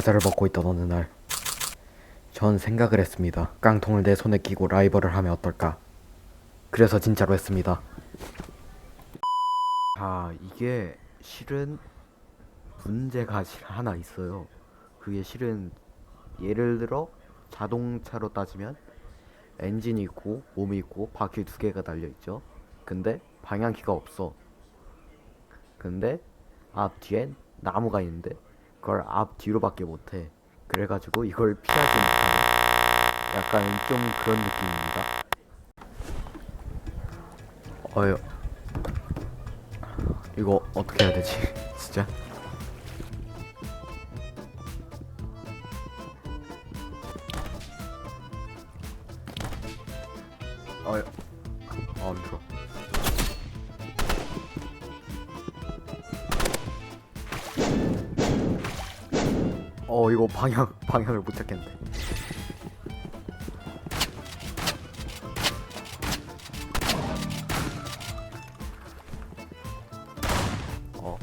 과자를 먹고 있던 어느 날, 전 생각을 했습니다. 깡통을 내 손에 끼고 라이벌을 하면 어떨까? 그래서 진짜로 했습니다. 아, 이게 실은 문제가 실- 하나 있어요. 그게 실은 예를 들어 자동차로 따지면 엔진이 있고 몸이 있고 바퀴 두 개가 달려 있죠. 근데 방향키가 없어. 근데 앞 뒤엔 나무가 있는데 그걸 앞 뒤로밖에 못해. 그래가지고 이걸 피하지 못하는 약간 좀 그런 느낌입니다. 어휴. 이거 어떻게 해야 되지? 진짜? 어휴. 어 이거 방향 방향을 못 찾겠네. 어.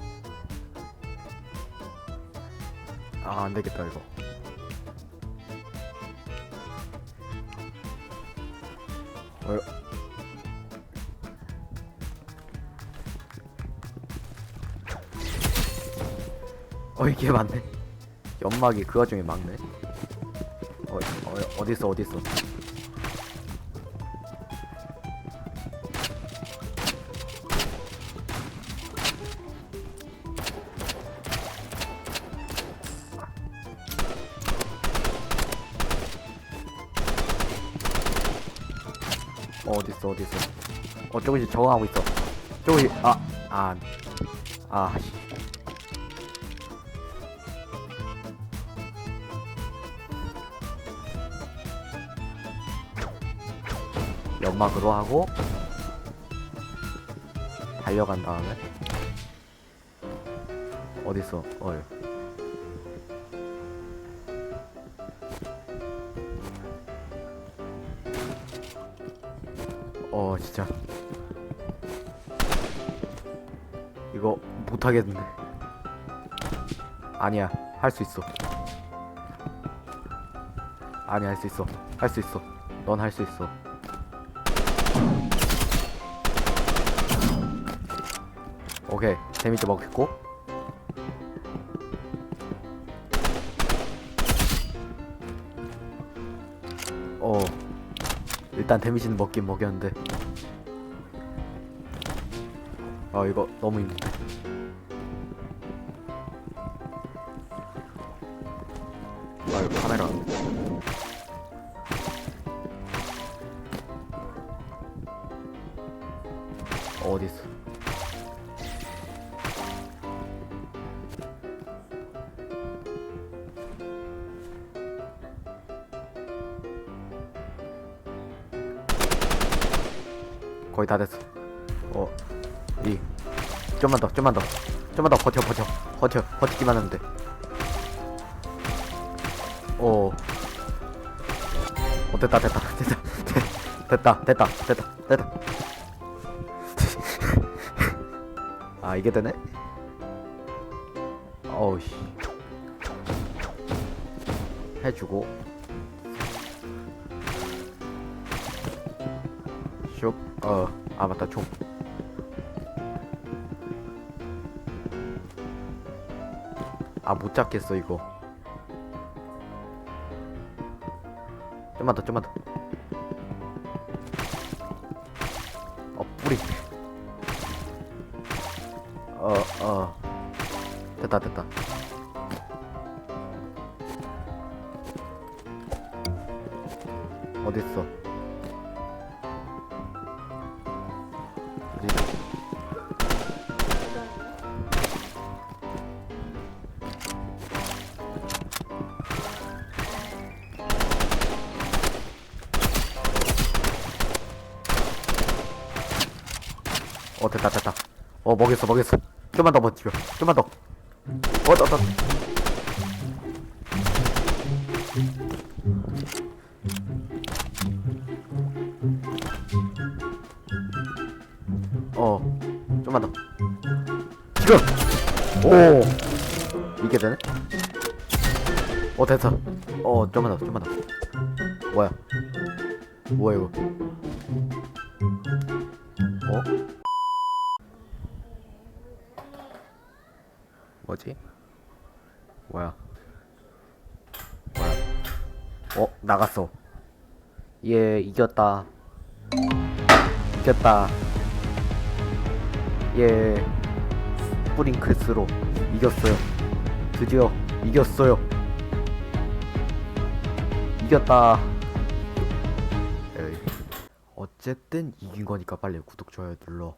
아, 안 되겠다, 이거. 어, 어, 이게 맞네. 연막이 그 와중에 막네. 어, 어, 어딨어, 어딨어. 어, 어딨어, 어딨어. 어, 저기 저거 하고 있어. 저기, 아, 아, 아, 씨. 연막으로 하고 달려간 다음에 어딨어? 어. 어 진짜. 이거 못하겠는데 아니야 할 수 있어. 아니야 할수 있어. 할 수 있어. 넌 할 수 있어 오케이. 데미지 먹겠고. 어. 일단 데미지는 먹긴 먹였는데. 아 이거 너무 힘든데. 아 이거 카메라. 어딨어 거의 다 됐어. 어, 이 좀만 더, 좀만 더, 좀만 더 버텨, 버텨, 버텨, 버티기만 하면 돼. 어, 어 됐다, 됐다, 됐다, 됐다, 됐다, 됐다, 됐다. 아 이게 되네? 어우 씨. 해주고 어, 아 맞다 총. 아 못 잡겠어 이거. 좀만 더, 좀만 더. 어 뿌리. 어, 어. 됐다, 됐다. 어딨어? 어 됐다 됐다 어 먹였어 먹였어 좀만 더 버티려 좀만 더 어, 더, 더. 어, 좀만 더. 지금! 오! 이게 되네? 어 됐어 어 좀만 더 좀만 더 뭐야 뭐야 이거 뭐지? 뭐야? 뭐야? 어 나갔어. 예 이겼다. 이겼다. 예. 스프링클스로 이겼어요. 드디어 이겼어요. 이겼다. 에이. 어쨌든 이긴 거니까 빨리 구독 좋아요 눌러